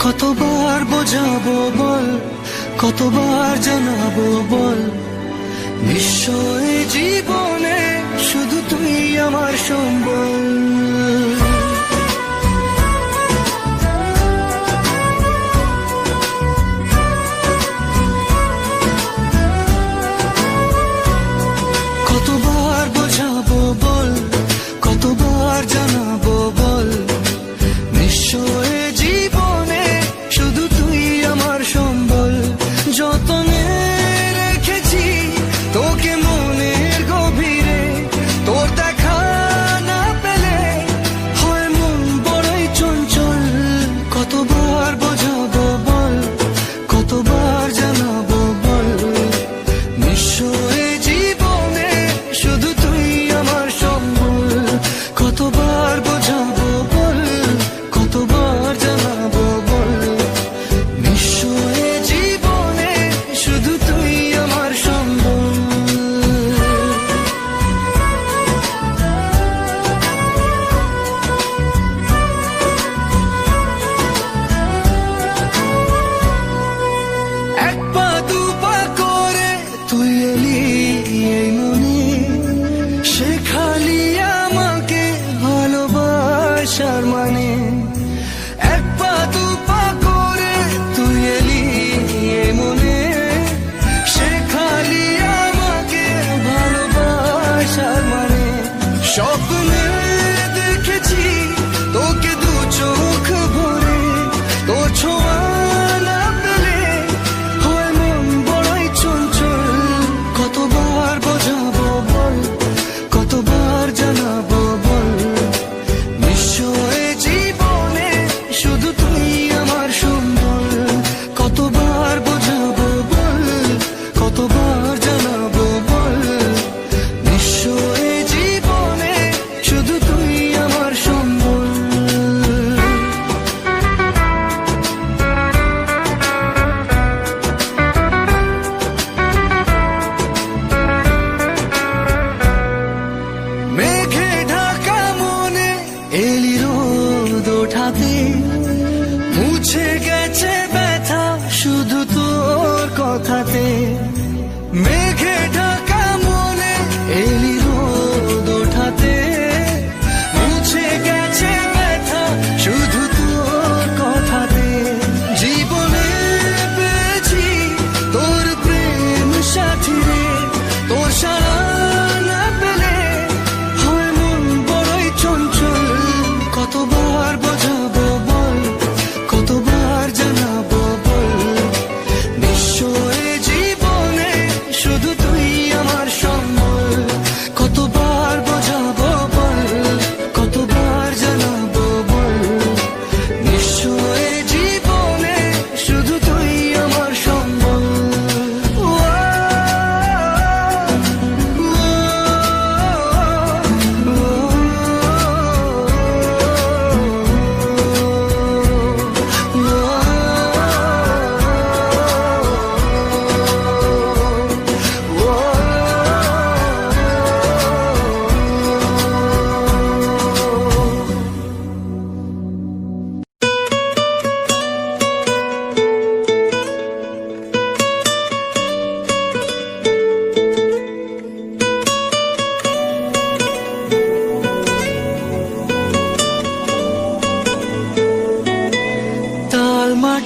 কতবার বোঝাবো বল কতবার জানাব বল বিশ্ব এসেছি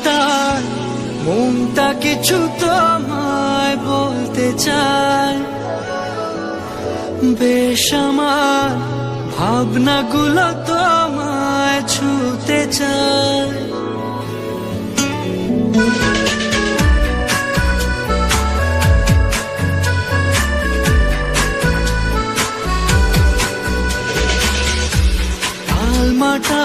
তার মনটা কিছু তোমায় বলতে চায়। বেশ আমার ভাবনাগুলো তোমায় ছুতে চায়। আলমাটা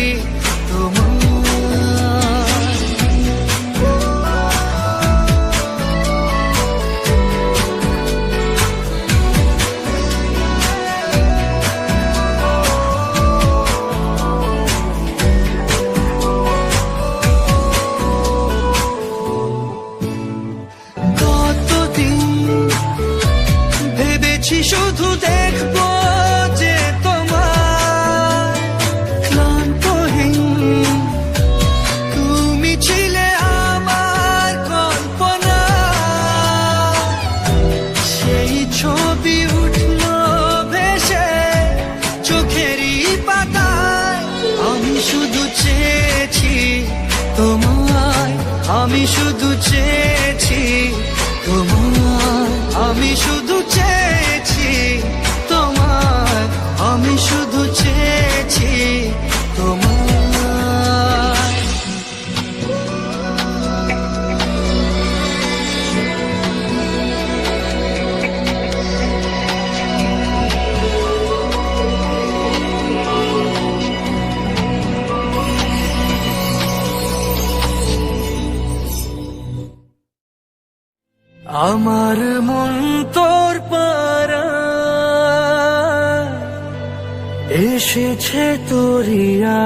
চেয়েছি শুধু চেয়েছি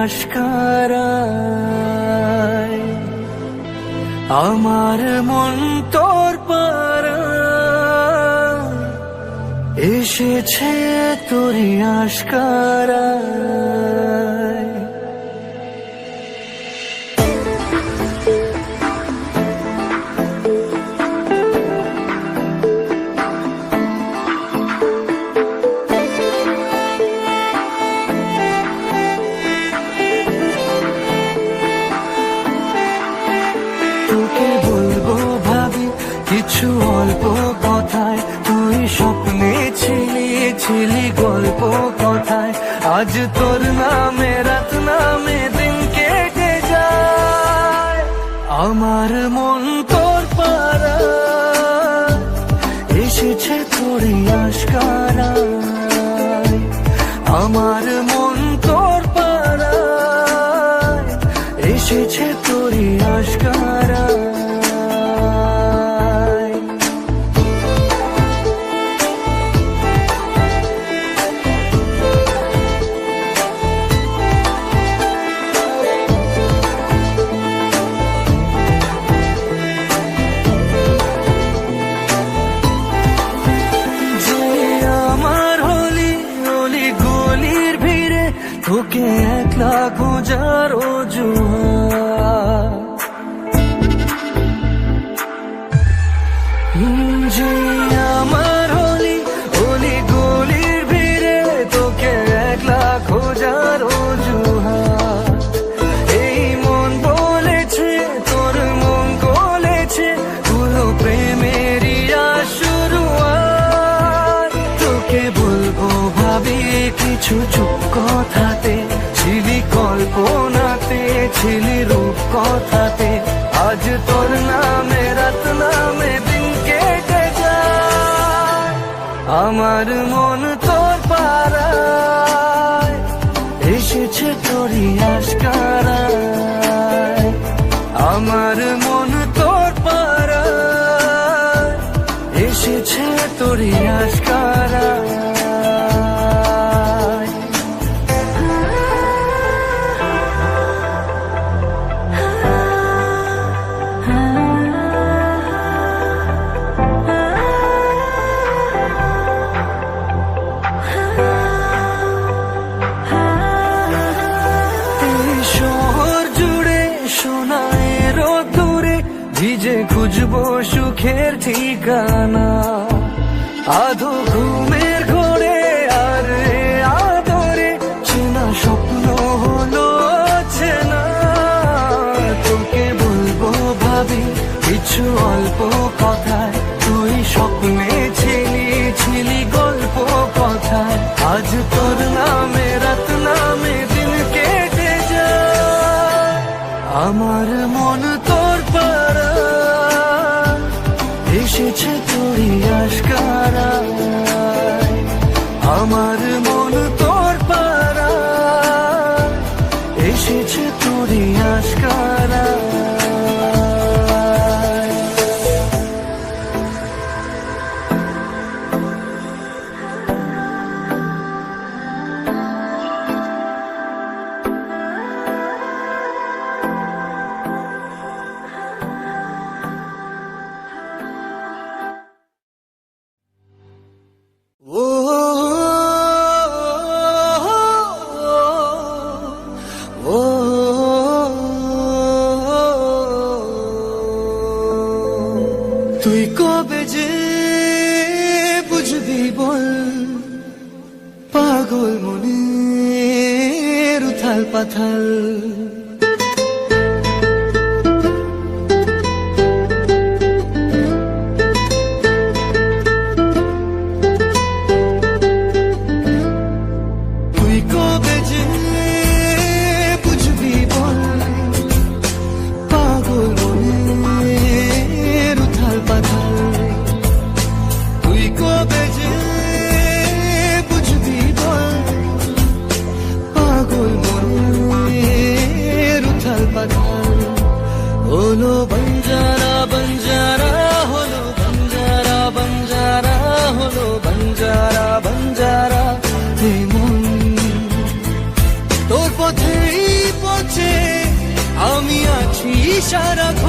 আশকারায় আমার মন তোর পারা এসেছে তোর আশকারায়। ছিলি গল্প কথায়, আজ তোর নামে, রাত নামে দিন কেটে যায়। আমার মন তোর পারা এসেছে তোর আশকারা আমার তোকে একলা খোঁজার অজুহাত কিছু চুপ কথাতে, ছিলি কল্পনাতে, ছিলি রূপ কথাতে। আজ তোর নামে, রাত নামে দিন আমার মন তোর পাড়ায়, এসেছে তোরই আশকারায়। আমার মন তোর পাড়ায়, এসেছে তোরই আশকারায়। ভিজে খুঁজবো সুখের ঠিকানা? আধো ঘুমের ঘরে, আর আদরে চেনা স্বপ্ন হলো চেনা তোকে বলব ভাবি, কিছু অল্প কথায়, তুই স্বপ্নে ছিলি ছিলি গল্প কথায়। আজ তোর নামে, রাত নামে দিন কেটে যা আমার মন তোর পর এসেছে তোরই আশকারা মনের উথাল পাথাল shut up.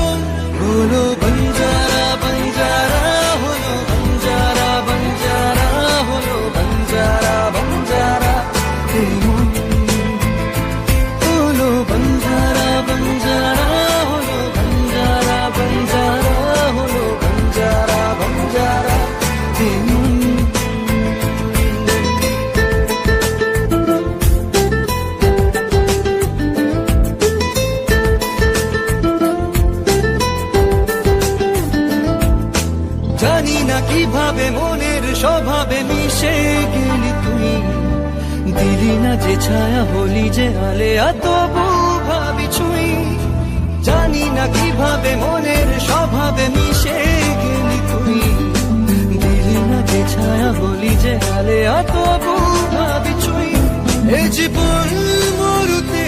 জানি না কীভাবে মনের স্বভাবে মিশে গেলি তুই। দিলি না যে ছায়া হলি যে আলে তবু ভাবি ছুই। জানি না কীভাবে মনের স্বভাবে মিশে গেলি তুই। দিলি না যে ছায়া হলি যে আলে তবু ভাবি ছুই। এ জীবন মরুতে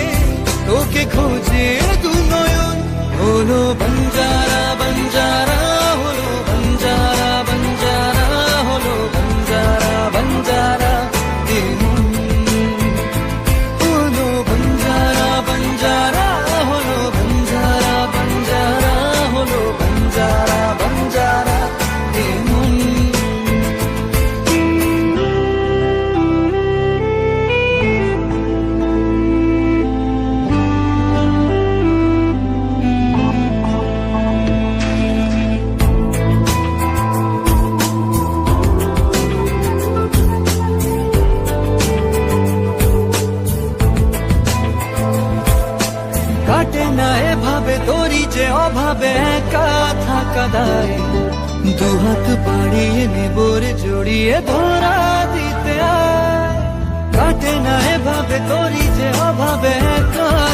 তোকে খোঁজে দু নয়ন। হলো বঞ্জারা বঞ্জারা থাকা দায় দুহাত বাড়িয়ে নেবরে জড়িয়ে ধরা দিতে কাটে না এভাবে করি যে অভাবে একা।